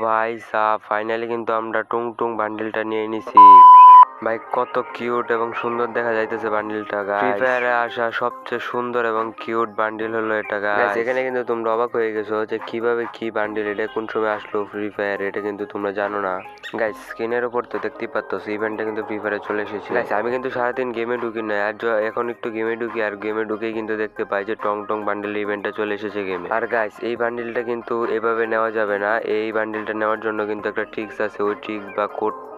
ভাই sub finally কিন্তু আমরা টুং টুং বান্ডিলটা নিয়ে নিছি। ভাই কত কিউট এবং সুন্দর দেখা যাইতেছে বান্ডিলটা গাইস ফ্রি ফায়ারে আসা সবচেয়ে সুন্দর এবং কিউট বান্ডিল হলো এটা গাইস এখানে কিন্তু তোমরা অবাক হয়ে গেছো যে কীভাবে কি বান্ডিল এটা কোন সময় আসলো ফ্রি ফায়ার এটা কিন্তু তোমরা জানো না। গাইস স্ক্রিনের উপর তো দেখতেই পাচ্ছ ইভেন্টটা কিন্তু ফ্রি ফায়ারে চলে এসেছে। গাইস আমি কিন্তু সারাদিন গেমে ঢুকি না আর এখন একটু গেমে ঢুকি আর গেমে ঢুকেই কিন্তু দেখতে পাই যে টং টং বান্ডিল ইভেন্টটা চলে এসেছে গেমে আর গাইস এই বান্ডিলটা কিন্তু এভাবে নেওয়া যাবে না এই বান্ডিলটা নেওয়ার জন্য কিন্তু একটা ট্রিক্স আছে ওই ট্রিক্স বা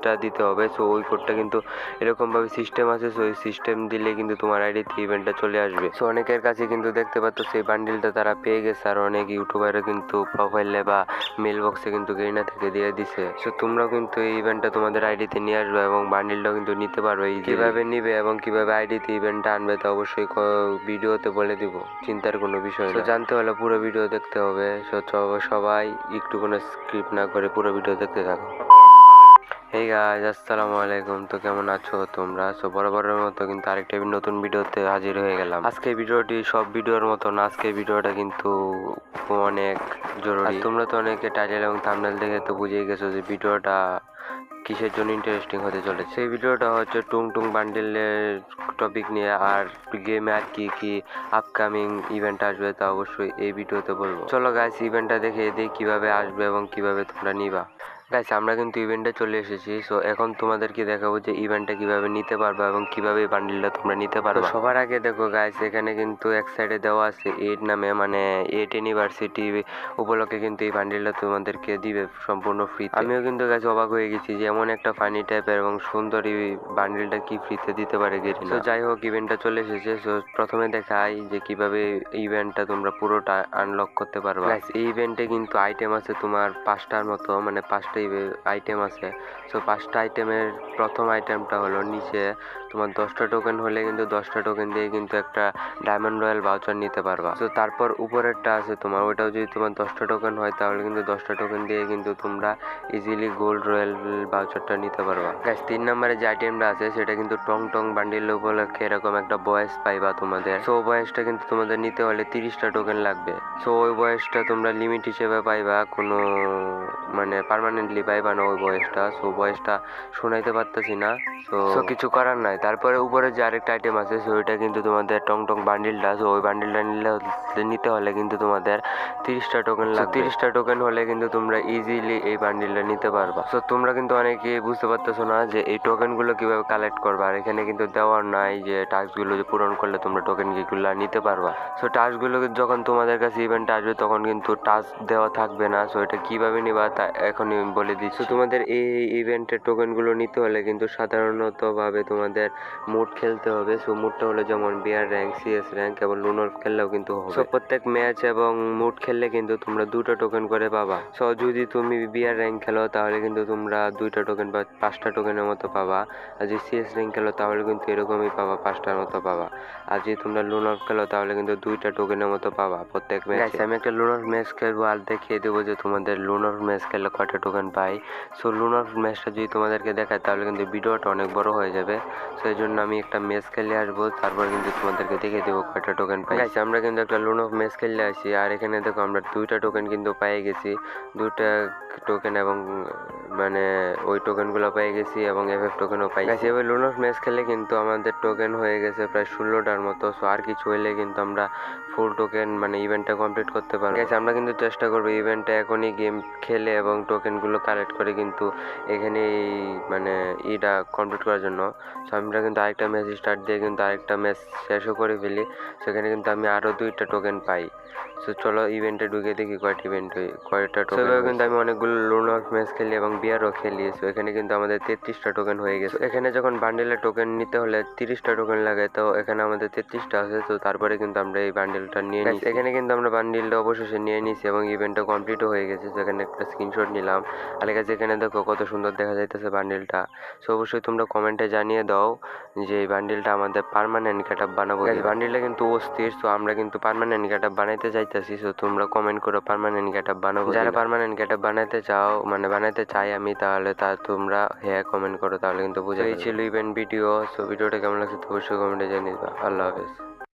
কোডটা দিতে হবে। সো ওই কোডটা কিন্তু এরকম ভাবে সিস্টেম আছে সো ওই সিস্টেম দিলে কিন্তু তোমার আইডিতে ইভেন্টটা চলে আসবে। সো অনেকের কাছে কিন্তু দেখতে পাচ্ছ, সেই বান্ডিলটা তারা পেয়ে গেছে, আর অনেক ইউটিউবাররা কিন্তু প্রোফাইলে বা মেল বক্সে কিন্তু গেইনা থেকে দিয়ে দিছে। সো তোমরাও কিন্তু এই ইভেন্টটা তোমাদের আইডিতে নিয়ে আসবে এবং বান্ডিলটাও কিন্তু নিতে পারবে কীভাবে নিবে এবং কীভাবে আইডিতে ইভেন্টটা আনবে তা অবশ্যই ভিডিওতে বলে দিব, চিন্তার কোনো বিষয় তো জানতে হলে পুরো ভিডিও দেখতে হবে। সো সবাই একটু কোনো স্ক্রিপ্ট না করে পুরো ভিডিও দেখতে থাকো। এই গাইজ আসসালামু আলাইকুম। তো কেমন আছো তোমরা? সো বরাবরের মতো কিন্তু আরেকটা নতুন ভিডিওতে হাজির হয়ে গেলাম। আজকে ভিডিওটি সব ভিডিওর মতন, আজকে ভিডিওটা কিন্তু অনেক জরুরি। তোমরা তো অনেকে টাইটেল এবং থাম্বনেল দেখে তো বুঝেই গেছো যে ভিডিওটা কিসের জন্য ইন্টারেস্টিং হতে চলেছে। সেই ভিডিওটা হচ্ছে টুং টুং বান্ডেলের টপিক নিয়ে, আর গেমে আর কি কি আপকামিং ইভেন্ট আসবে তা অবশ্যই এই ভিডিওতে বলব। চলো গাইস ইভেন্টটা দেখে দিই কীভাবে আসবে এবং কীভাবে তোমরা নিবা। গাইস আমরা কিন্তু ইভেন্টে চলে এসেছি সো এখন তোমাদেরকে দেখাবো যে ইভেন্টটা কীভাবে নিতে পারবে এবং কীভাবে এই বান্ডিলটা তোমরা নিতে পারবে। সবার আগে দেখো গাইস এখানে কিন্তু এক সাইডে দেওয়া আছে এইট নামে মানে এইট ইউনিভার্সিটি উপলক্ষে কিন্তু এই বান্ডিলটা তোমাদেরকে দিবে সম্পূর্ণ ফ্রি আমিও কিন্তু গাইস অবাক হয়ে গেছি যে এমন একটা ফানি টাইপের এবং সুন্দর এই বান্ডিলটা কি ফ্রিতে দিতে পারে গেরি তো যাই হোক ইভেন্টটা চলে এসেছে সো প্রথমে দেখাই যে কীভাবে ইভেন্টটা তোমরা পুরোটা আনলক করতে পারবে। গাইস এই ইভেন্টে কিন্তু আইটেম আছে তোমার পাঁচটার মতো মানে পাঁচটা আইটেম আছে। সো পাঁচটা আইটেমের প্রথম আইটেমটা হলো নিচে তোমার দশটা টোকেন হলে কিন্তু দশটা টোকেন দিয়ে কিন্তু একটা ডায়মন্ড রয়্যাল ভাউচার নিতে পারবা। তো তারপর উপরেরটা আছে তোমার, ওটাও যদি তোমার দশটা টোকেন হয়, তাহলে কিন্তু দশটা টোকেন দিয়ে কিন্তু তোমরা ইজিলি গোল্ড রয়্যাল ভাউচারটা নিতে পারবা। গ্যাস তিন নম্বরে যে আইটেমটা আছে, সেটা কিন্তু টং টং বান্ডিল উপলক্ষে এরকম একটা বয়স পাইবা তোমাদের। সো বয়সটা কিন্তু তোমাদের নিতে হলে তিরিশটা টোকেন লাগবে। সো ওই বয়সটা তোমরা লিমিট হিসেবে পাইবা কোনো মানে পার্মানেন্টলি পাইবা না ওই বয়সটা সো বয়সটা শোনাইতে পারতেছি না। সো কিছু করার নাই। তারপরে উপরে যে আরেকটা আইটেম আছে সো ওইটা কিন্তু তোমাদের টং টং বান্ডিলটা সো ওই বান্ডিলটা নিলে নিতে হলে কিন্তু তোমাদের তিরিশটা টোকেন লাগবে। তিরিশটা টোকেন হলে কিন্তু তোমরা ইজিলি এই বান্ডিলটা নিতে পারবা। সো তোমরা কিন্তু অনেকে বুঝতে পারতেছো না যে এই টোকেনগুলো কীভাবে কালেক্ট করবা আর এখানে কিন্তু দেওয়ার নাই যে টাস্কগুলো যে পূরণ করলে তোমরা টোকেনগুলো নিতে পারবা। সো টাস্কগুলো যখন তোমাদের কাছে ইভেন্ট আসবে তখন কিন্তু টাস্ক দেওয়া থাকবে না। সো এটা কীভাবে নিবা তা এখনই বলে দিচ্ছি। তোমাদের এই ইভেন্টের টোকেনগুলো নিতে হলে কিন্তু সাধারণত ভাবে তোমাদের মুড খেলতে হবে। সো মুডটা হলো যেমন বিয়ার র্যাঙ্ক সিএস র্যাঙ্ক এবং লুনোর খেললেও কিন্তু হবে। সো প্রত্যেক ম্যাচ এবং মুড খেললে কিন্তু তোমরা দুটো টোকেন করে পাবা। সো যদি তুমি বিয়ার র্যাঙ্ক খেলো তাহলে কিন্তু তোমরা দুইটা টোকেন বা পাঁচটা টোকেনের মতো পাবা। আর যদি সিএস র্যাঙ্ক খেলো তাহলে কিন্তু এরকমই পাবা পাঁচটার মতো পাবা। আর যদি তোমরা লুনার খেলো তাহলে কিন্তু দুইটা টোকেনের মতো পাবা প্রত্যেক ম্যাচ আমি একটা লুনার ম্যাচ খেলব আর দেখিয়ে দেবো যে তোমাদের লুনার ম্যাচ খেললে কয়টা টোকেন পাই। সো লুনার ম্যাচটা যদি তোমাদেরকে দেখায় তাহলে কিন্তু ভিডিওটা অনেক বড় হয়ে যাবে। সো এই জন্য আমি একটা ম্যাচ খেলে আসব, তারপর কিন্তু তোমাদেরকে দেখিয়ে দেবো কয়টা টোকেন পাই। আমরা কিন্তু একটা লুন অফ ম্যাচ খেললে আসি, আর এখানে দেখো আমরা দুইটা টোকেন কিন্তু পেয়ে গেছি। দুইটা টোকেন এবং মানে ওই টোকেনগুলো পেয়ে গেছি এবং এফ এফ টোকেনও পাই। গেছি এবার লুন অফ ম্যাচ খেলে কিন্তু আমাদের টোকেন হয়ে গেছে প্রায় ষোলোটার মতো সো আর কিছু হলে কিন্তু আমরা ফুল টোকেন মানে ইভেন্টটা কমপ্লিট করতে পারব। গেছে আমরা কিন্তু চেষ্টা করব ইভেন্টটা এখনই গেম খেলে এবং টোকেনগুলো কালেক্ট করে কিন্তু এখানে এই মানে ইটা কমপ্লিট করার জন্য। সো আমরা কিন্তু আরেকটা ম্যাচ স্টার্ট দিয়ে কিন্তু আরেকটা ম্যাচ শেষও করে ফেলি। সেখানে কিন্তু আমি আরও দুইটা টোকেন পাই। সো চলো ইভেন্টে ঢুকে দেখি কয়টা ইভেন্ট কয়টা টোকেন কিন্তু আমি অনেকগুলো লোন অফ ম্যাচ খেলি এবং বিয়ারও খেলি সো এখানে কিন্তু আমাদের তেত্রিশটা টোকেন হয়ে গেছে। এখানে যখন বান্ডেলের টোকেন নিতে হলে তিরিশটা টোকেন লাগে তো এখানে আমাদের তেত্রিশটা আছে তো তারপরে কিন্তু আমরা এই বান্ডেলটা নিয়ে নিই এখানে কিন্তু আমরা বান্ডেলটা অবশেষে নিয়ে নিছি এবং ইভেন্টটা কমপ্লিটও হয়ে গেছে তো এখানে একটা স্ক্রিনশট নিলাম। আর কাছে এখানে দেখো কত সুন্দর দেখা যাইতেছে বান্ডেলটা সো অবশ্যই তোমরা কমেন্টে জানিয়ে দাও যে এই বান্ডিলটা আমাদের পারমানেন্ট গেট আপ বানাবো বান্ডিলটা কিন্তু অস্থির তো আমরা কিন্তু পারমানেন্ট গেট আপ বানাইতে চাইতেছি তো তোমরা কমেন্ট করো পারমানেন্ট গেট আপ বানাবো যারা পারমানেন্ট গেট আপ বানাইতে চাও মানে বানাইতে চাই আমি, তাহলে তা তোমরা হ্যাঁ কমেন্ট করো, তাহলে কিন্তু বুঝে ছিল ইভেন্ট ভিডিও সো ভিডিওটা কেমন লাগছে অবশ্যই কমেন্টে জানিয়ে আল্লাহ হাফেজ।